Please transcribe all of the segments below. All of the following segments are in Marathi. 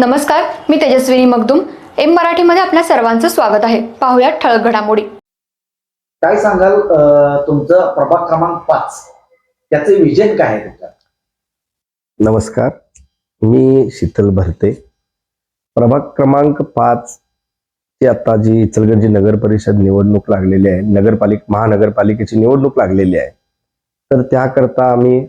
नमस्कार मी तेजस्विनी मगदुम. एम मराठीमध्ये आपल्या सर्वांचं स्वागत आहे. पाहुयात ठळक घडामोडी. काय सांगाल तुमचं प्रभाग क्रमांक पाच? त्याचं विजन काय आहे नमस्कार मी शीतल भरते. प्रभाग क्रमांक पाच ची आता जी इचलगंजी नगर परिषद निवडणूक लागलेली आहे नगरपालिक महानगरपालिकेची निवडणूक लागलेली आहे तर त्याकरता आम्ही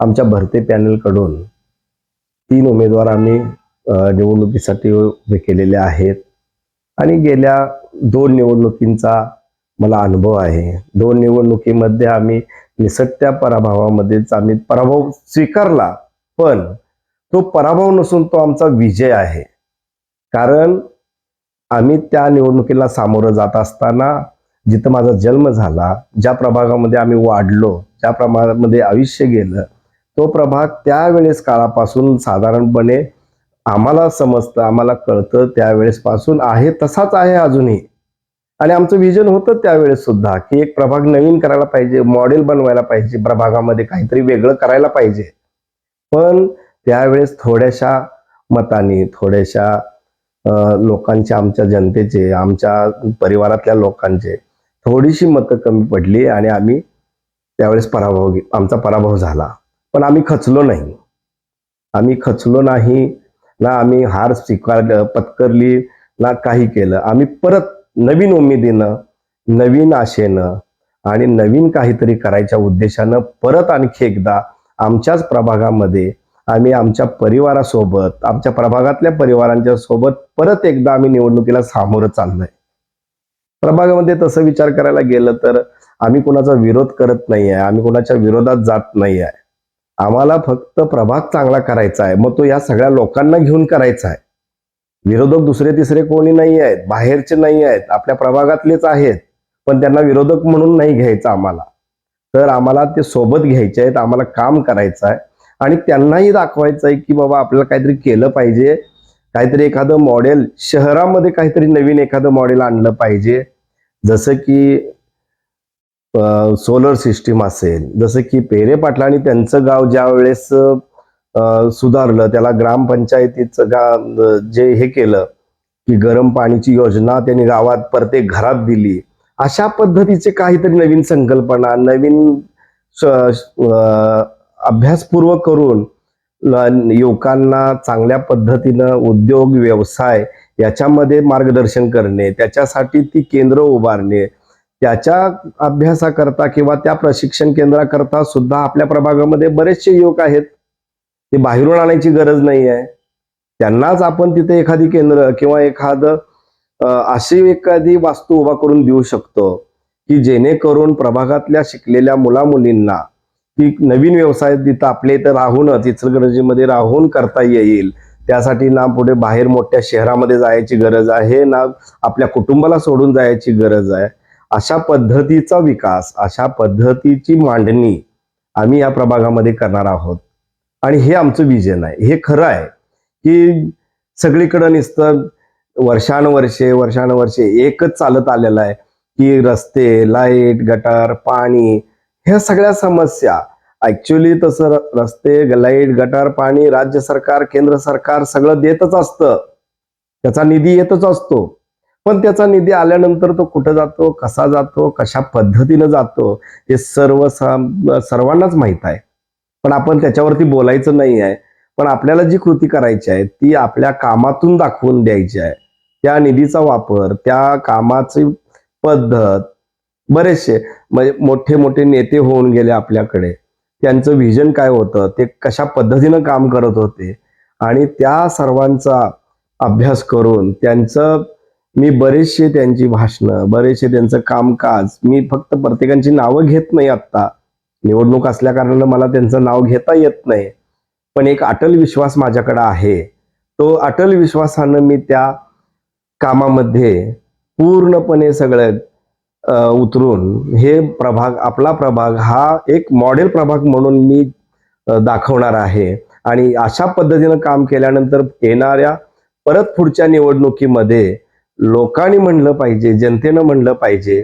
आमच्या भरते पॅनलकडून तीन उमेदवार आम्ही निवडणुकीसाठी उभे केलेले आहेत. आणि गेल्या दोन निवडणुकींचा मला अनुभव आहे. दोन निवडणुकीमध्ये आम्ही निसटत्या पराभवामध्येच आम्ही पराभव स्वीकारला पण तो पराभव नसून तो आमचा विजय आहे. कारण आम्ही त्या निवडणुकीला सामोरं जात असताना जिथं माझा जन्म झाला ज्या प्रभागामध्ये आम्ही वाढलो ज्या प्रभागामध्ये आयुष्य गेलं तो प्रभाग त्यावेळेस काळापासून साधारणपणे आम्हाला समजतं आम्हाला कळतं त्यावेळेसपासून आहे तसाच आहे अजूनही. आणि आमचं विजन होतं त्यावेळेस सुद्धा की एक प्रभाग नवीन करायला पाहिजे मॉडेल बनवायला पाहिजे प्रभागामध्ये काहीतरी वेगळं करायला पाहिजे. पण त्यावेळेस थोड्याशा मताने थोड्याशा लोकांच्या लोकांचे आमच्या जनतेचे आमच्या परिवारातल्या लोकांचे थोडीशी मतं कमी पडली आणि आम्ही त्यावेळेस पराभव आमचा पराभव झाला. पण आम्ही खचलो नाही. आम्ही खचलो नाही ना आम्ही हार स्वीकारलं पत्करली ना काही केलं. आम्ही परत नवीन उमेदीनं नवीन आशेनं आणि नवीन काहीतरी करायच्या उद्देशानं परत आणखी एकदा आमच्याच प्रभागामध्ये आम्ही आमच्या परिवारासोबत आमच्या प्रभागातल्या परिवारांच्या सोबत परत एकदा आम्ही निवडणुकीला सामोरं चाललोय. प्रभागामध्ये तसं विचार करायला गेलं तर आम्ही कोणाचा विरोध करत नाही आहे आम्ही कोणाच्या विरोधात जात नाही आहे आम्हाला फक्त प्रभाग चांगला करायचा आहे. मग तो या सगळ्या लोकांना घेऊन करायचा आहे. विरोधक दुसरे तिसरे कोणी नाही आहेत. बाहेरचे नाही आहेत. आपल्या प्रभागातलेच आहेत. पण त्यांना विरोधक म्हणून नाही घ्यायचं आम्हाला. तर आम्हाला ते सोबत घ्यायचे आहेत. आम्हाला काम करायचं आहे. आणि त्यांनाही दाखवायचं आहे की बाबा आपल्याला काहीतरी केलं पाहिजे. काहीतरी एखादं मॉडेल शहरामध्ये काहीतरी नवीन एखादं मॉडेल आणलं पाहिजे. जसं की सोलर सिस्टीम असेल. जसं की पेरे पाटलांनी त्यांचं गाव ज्या वेळेस सुधारलं त्याला ग्रामपंचायतीचं गा जे हे केलं की गरम पाणीची योजना त्यांनी गावात प्रत्येक घरात दिली. अशा पद्धतीचे काहीतरी नवीन संकल्पना नवीन अभ्यासपूर्वक करून युवकांना चांगल्या पद्धतीनं उद्योग व्यवसाय याच्यामध्ये मार्गदर्शन करणे त्याच्यासाठी ती केंद्र उभारणे त्याच्या अभ्यासाकरता किंवा त्या प्रशिक्षण केंद्राकरता सुद्धा आपल्या प्रभागामध्ये बरेचसे युवक आहेत. ते बाहेरून आणायची गरज नाही आहे. त्यांनाच आपण तिथे एखादी केंद्र किंवा एखादं अशी एखादी वास्तू उभा करून देऊ शकतो की जेणेकरून प्रभागातल्या शिकलेल्या मुलामुलींना की नवीन व्यवसाय तिथं आपल्या इथं राहूनच इचलगरजीमध्ये राहून करता येईल. त्यासाठी ना पुढे बाहेर मोठ्या शहरामध्ये जायची गरज आहे ना आपल्या कुटुंबाला सोडून जायची गरज आहे. अशा पद्धतीचा विकास अशा पद्धतीची मांडणी आम्ही या प्रभागामध्ये करणार आहोत. आणि हे आमचं विजन आहे. हे खरं आहे की सगळीकडं नुसतं वर्षानुवर्षे वर्षानुवर्षे एकच चालत आलेलं आहे की रस्ते लाइट गटार पाणी ह्या सगळ्या समस्या. ऍक्च्युली तसं रस्ते लाइट गटार पाणी राज्य सरकार केंद्र सरकार सगळं देतच असतं. त्याचा निधी येतच असतो. पण त्याचा निधी आल्यानंतर तो कुठं जातो कसा जातो कशा पद्धतीनं जातो हे सर्व सम- सर्वांनाच माहीत आहे. पण आपण त्याच्यावरती बोलायचं नाही आहे. पण आपल्याला जी कृती करायची आहे ती आपल्या कामातून दाखवून द्यायची आहे. त्या निधीचा वापर त्या कामाची पद्धत बरेचसे म्हणजे मोठे मोठे नेते होऊन गेले आपल्याकडे. त्यांचं व्हिजन काय होतं ते कशा पद्धतीनं काम करत होते? आणि त्या सर्वांचा अभ्यास करून त्यांचं मी बरेचसे त्यांची भाषणं बरेचसे त्यांचं कामकाज मी फक्त प्रत्येकांची नावं घेत नाही आत्ता. निवडणूक असल्या कारणानं मला त्यांचं नाव घेता येत नाही. पण एक अटल विश्वास माझ्याकडे आहे. तो अटल विश्वासानं मी त्या कामामध्ये पूर्णपणे सगळं उतरून हे प्रभाग आपला प्रभाग हा एक मॉडेल प्रभाग म्हणून मी दाखवणार आहे. आणि अशा पद्धतीनं काम केल्यानंतर येणाऱ्या परत पुढच्या निवडणुकीमध्ये लोकांनी म्हणलं पाहिजे जनतेनं म्हणलं पाहिजे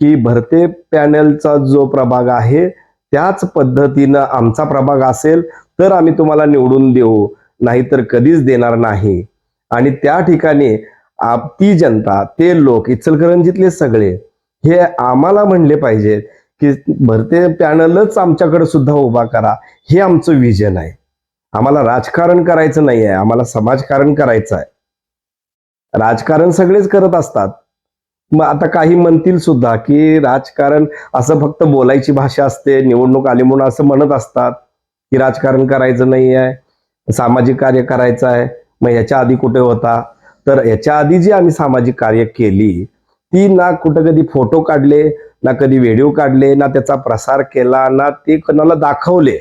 की भरते पॅनलचा जो प्रभाग आहे त्याच पद्धतीनं आमचा प्रभाग असेल तर आम्ही तुम्हाला निवडून देऊ नाहीतर कधीच देणार नाही. आणि त्या ठिकाणी आप- ती जनता ते लोक इचलकरंजीतले सगळे हे आम्हाला म्हणले पाहिजेत की भरते पॅनलच आमच्याकडे सुद्धा उभा करा हे आमचं विजन आहे. आम्हाला राजकारण करायचं नाही आहे आम्हाला समाजकारण करायचं आहे. राजकारण सगळेच करत असतात. मग आता काही म्हणतील सुद्धा की राजकारण असं फक्त बोलायची भाषा असते निवडणूक आली म्हणून असं म्हणत असतात की राजकारण करायचं नाही आहे सामाजिक कार्य करायचं आहे मग याच्या आधी कुठे होता? तर याच्या आधी जी आम्ही सामाजिक कार्य केली ती ना कुठं कधी फोटो काढले ना कधी व्हिडिओ काढले ना त्याचा प्रसार केला ना ते कोणाला दाखवले.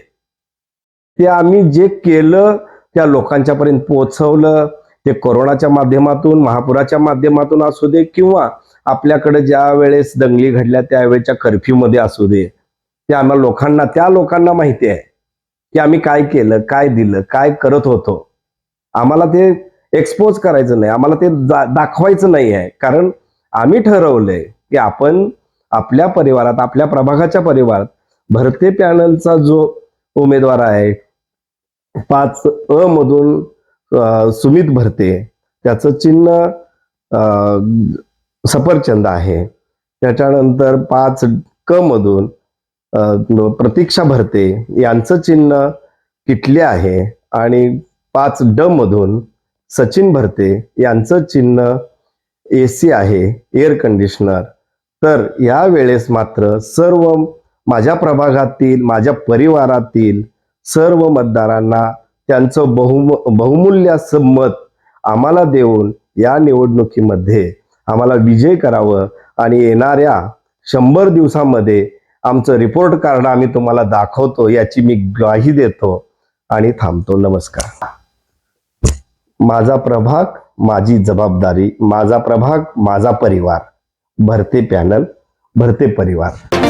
ते आम्ही जे केलं त्या लोकांच्यापर्यंत पोहोचवलं. ते कोरोनाच्या माध्यमातून महापुराच्या माध्यमातून असू दे किंवा आपल्याकडे ज्या वेळेस दंगली घडल्या त्यावेळेच्या कर्फ्यूमध्ये असू दे. ते आम्हाला लोकांना त्या लोकांना माहिती आहे की आम्ही काय केलं काय दिलं काय करत होतो. आम्हाला ते एक्सपोज करायचं नाही आम्हाला ते दाखवायचं नाही आहे. कारण आम्ही ठरवलंय की आपण आपल्या परिवारात आपल्या प्रभागाच्या परिवारात भरते पॅनलचा जो उमेदवार आहे पाच अ मधून सुमित भरते. त्याचं चिन्ह सफरचंद आहे. त्याच्यानंतर पाच क मधून प्रतीक्षा भरते. यांचं चिन्ह किटले आहे आणि पाच ड मधून सचिन भरते. यांचं चिन्ह ए सी आहे एअर कंडिशनर तर या वेळेस मात्र सर्व माझ्या प्रभागातील माझ्या परिवारातील सर्व मतदारांना त्यांचं बहुम बहुमूल्य असं मत आम्हाला देऊन या निवडणुकीमध्ये आम्हाला विजय करावं आणि येणाऱ्या शंभर दिवसामध्ये आमचं रिपोर्ट कार्ड आम्ही तुम्हाला दाखवतो याची मी ग्वाही देतो आणि थांबतो. नमस्कार. माझा प्रभाग माझी जबाबदारी माझा प्रभाग माझा परिवार. भरते पॅनल भरते परिवार.